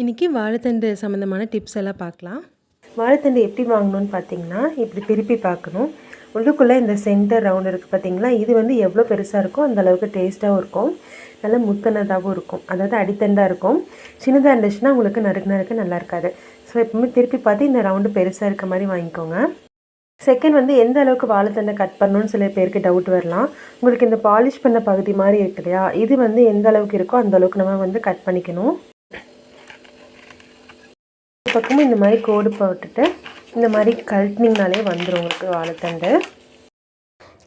இன்றைக்கி வாழைத்தண்டு சம்மந்தமான டிப்ஸ் எல்லாம் பார்க்கலாம். வாழைத்தண்டு எப்படி வாங்கணும்னு பார்த்தீங்கன்னா இப்படி திருப்பி பார்க்கணும். உள்ளுக்குள்ளே இந்த சென்டர் ரவுண்ட் இருக்குது பார்த்தீங்களா? இது வந்து எவ்வளோ பெருசாக இருக்கோ அந்த அளவுக்கு டேஸ்ட்டாகவும் இருக்கும். நல்லா முத்தனதாகவும் இருக்கும். அதாவது அடித்தண்டாக இருக்கும். சின்னதாக இருந்துச்சுன்னா உங்களுக்கு நறுக்கு நறுக்கு நல்லா இருக்காது. ஸோ எப்பவுமே திருப்பி பார்த்து இந்த ரவுண்டு பெருசாக இருக்க மாதிரி வாங்கிக்கோங்க. செகண்ட் வந்து எந்த அளவுக்கு வாழைத்தண்டை கட் பண்ணணும்னு சில பேருக்கு டவுட் வரலாம். உங்களுக்கு இந்த பாலிஷ் பண்ண பகுதி மாதிரி இருக்கு இல்லையா? இது வந்து எந்த அளவுக்கு இருக்கோ அந்த அளவுக்கு நம்ம வந்து கட் பண்ணிக்கணும். பக்கமும் இந்த மாதிரி கோடு போட்டுட்டு இந்த மாதிரி கழட்டினீங்கனாலே வந்துடும் உங்களுக்கு வாழைத்தண்டு.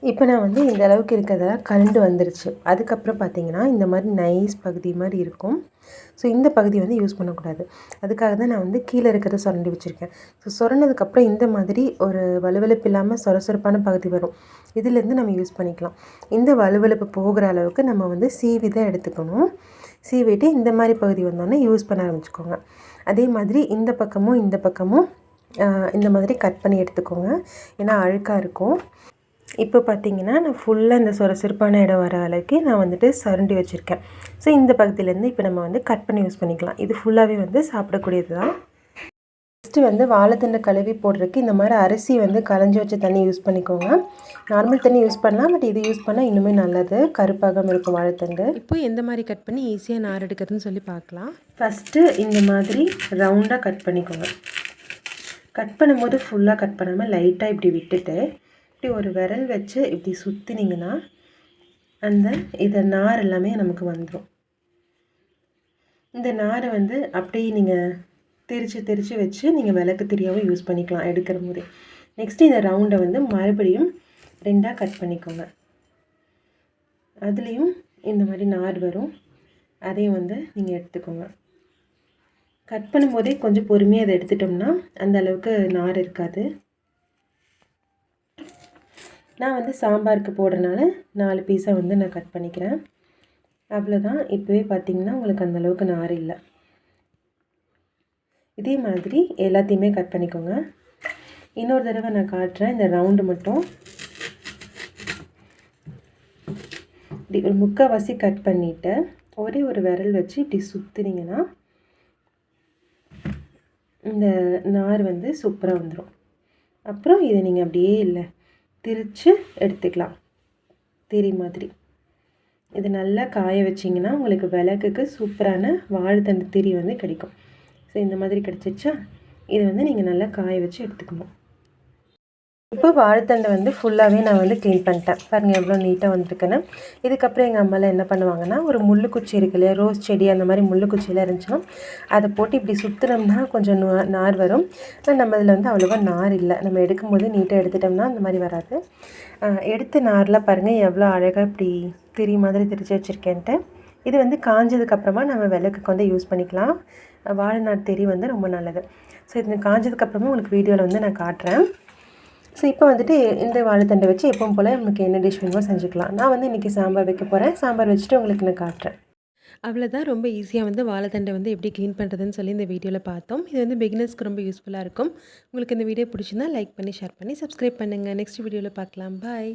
இப்போ நான் வந்து இந்த அளவுக்கு இருக்கிறதெல்லாம் கலண்டு வந்துருச்சு. அதுக்கப்புறம் பார்த்தீங்கன்னா இந்த மாதிரி நைஸ் பகுதி மாதிரி இருக்கும். ஸோ இந்த பகுதி வந்து யூஸ் பண்ணக்கூடாது. அதுக்காக தான் நான் வந்து கீழே இருக்கிறத சுரண்டி வச்சுருக்கேன். ஸோ சுரண்டதுக்கப்புறம் இந்த மாதிரி ஒரு வலுவலுப்பு இல்லாமல் சொரசொரப்பான பகுதி வரும். இதிலேருந்து நம்ம யூஸ் பண்ணிக்கலாம். இந்த வலுவலுப்பு போகிற அளவுக்கு நம்ம வந்து சீவி தான் எடுத்துக்கணும். சீவிட்டு இந்த மாதிரி பகுதி வந்தோடனே யூஸ் பண்ண ஆரம்பிச்சுக்கோங்க. அதே மாதிரி இந்த பக்கமும் இந்த பக்கமும் இந்த மாதிரி கட் பண்ணி எடுத்துக்கோங்க. ஏன்னா அழுக்காக இருக்கும். இப்போ பார்த்தீங்கன்னா நான் ஃபுல்லாக இந்த சொரசிறப்பான இடம் வர அளவுக்கு நான் வந்துட்டு சருண்டி வச்சுருக்கேன். ஸோ இந்த பகுதியிலேருந்து இப்போ நம்ம வந்து கட் பண்ணி யூஸ் பண்ணிக்கலாம். இது ஃபுல்லாகவே வந்து சாப்பிடக்கூடியது தான் ஃபஸ்ட்டு வந்து வாழைத்தண்டை கழுவி போடுறதுக்கு இந்த மாதிரி அரிசி வந்து களைஞ்சி வச்ச தண்ணி யூஸ் பண்ணிக்கோங்க. நார்மல் தண்ணி யூஸ் பண்ணலாம் பட் இது யூஸ் பண்ணால் இன்னுமே நல்லது. கருப்பாகாமல் இருக்கும் வாழைத்தண்டு இப்போ எந்த மாதிரி கட் பண்ணி ஈஸியாக நார் எடுக்கிறதுன்னு சொல்லி பார்க்கலாம். ஃபஸ்ட்டு இந்த மாதிரி ரவுண்டாக கட் பண்ணிக்கோங்க. கட் பண்ணும்போது ஃபுல்லாக கட் பண்ணாமல் லைட்டாக இப்படி விட்டுட்டு இப்படி ஒரு விரல் வச்சு இப்படி சுற்றினீங்கன்னா அந்த இதை நார் எல்லாமே நமக்கு வந்துடும் இந்த நாரை வந்து அப்படியே நீங்கள் தெரித்து தெரித்து வச்சு நீங்கள் விளக்கு தெரியாமல் யூஸ் பண்ணிக்கலாம் எடுக்கிற போதே நெக்ஸ்ட்டு இந்த ரவுண்டை வந்து மறுபடியும் ரெண்டாக கட் பண்ணிக்கோங்க. அதுலேயும் இந்த மாதிரி நார் வரும். அதையும் வந்து நீங்கள் எடுத்துக்கோங்க. கட் பண்ணும்போதே கொஞ்சம் பொறுமையாக அதை எடுத்துட்டோம்னா அந்த அளவுக்கு நார் இருக்காது. நான் வந்து சாம்பாருக்கு போடுறனால நாலு பீஸாக வந்து நான் கட் பண்ணிக்கிறேன். அவ்வளோதான் இப்போவே பார்த்திங்கன்னா உங்களுக்கு அந்தளவுக்கு நார் இல்லை. இதே மாதிரி எல்லாத்தையுமே கட் பண்ணிக்கோங்க. இன்னொரு தடவை நான் காட்டுறேன். இந்த ரவுண்டு மட்டும். இப்படி ஒரு முக்கால்வாசி கட் பண்ணிவிட்டு ஒரே ஒரு விரல் வச்சு இப்படி சுற்றுனீங்கன்னா இந்த நார் வந்து சூப்பராக வந்துடும் அப்புறம் இதை நீங்கள் அப்படியே இல்லை திரித்து எடுத்துக்கலாம். திரி மாதிரி. இது நல்லா காய வச்சிங்கன்னா உங்களுக்கு விளக்குக்கு சூப்பரான வாழைத்தண்டு திரி வந்து கிடைக்கும். ஸோ இந்த மாதிரி கிடச்சிச்சா இதை வந்து நீங்கள் நல்லா காய வச்சு எடுத்துக்கணும். இப்போ வாழைத்தண்டை வந்து ஃபுல்லாகவே நான் வந்து க்ளீன் பண்ணிட்டேன். பாருங்கள் எவ்வளோ நீட்டாக வந்துருக்குன்னு. இதுக்கப்புறம் எங்கள் அம்மாலாம் என்ன பண்ணுவாங்கன்னா ஒரு முள்ளுக்குச்சி இருக்கு இல்லையா? ரோஸ் செடி அந்த மாதிரி முள்ளுக்குச்சியெல்லாம் இருந்துச்சுன்னா அதை போட்டு இப்படி சுற்றுனோம்னா கொஞ்சம் நார் வரும். நம்ம இதில் வந்து அவ்வளோவா நார் இல்லை. நம்ம எடுக்கும்போது நீட்டாக எடுத்துட்டோம்னா அந்த மாதிரி வராது. எடுத்த நார்லாம் பாருங்கள் எவ்வளோ அழகாக இப்படி திரி மாதிரி திரிச்சு வச்சுருக்கேன்ட்டு. இது வந்து காஞ்சதுக்கப்புறமா நம்ம விளக்குக்கு வந்து யூஸ் பண்ணிக்கலாம். வாழைநாட் தெரி வந்து ரொம்ப நல்லது. ஸோ இது காஞ்சதுக்கப்புறமா உங்களுக்கு வீடியோவில் வந்து நான் காட்டுறேன். ஸோ இப்போ வந்துட்டு இந்த வாழைத்தண்டை வச்சு எப்பவும் போல் நமக்கு என்ன டிஷ் வேணுமோ செஞ்சுக்கலாம். நான் வந்து இன்றைக்கி சாம்பார் வைக்க போகிறேன் சாம்பார் வச்சுட்டு உங்களுக்கு நான் காட்டுறேன். அவ்வளோதான் ரொம்ப ஈஸியாக வந்து வாழைத்தண்டை வந்து எப்படி க்ளீன் பண்ணுறதுன்னு சொல்லி இந்த வீடியோவில் பார்த்தோம். இது வந்து பிகினர்ஸ்க்கு ரொம்ப யூஸ்ஃபுல்லாக இருக்கும். உங்களுக்கு இந்த வீடியோ பிடிச்சிருந்தா லைக் பண்ணி ஷேர் பண்ணி சப்ஸ்கிரைப் பண்ணுங்கள் நெக்ஸ்ட் வீடியோவில் பார்க்கலாம். பாய்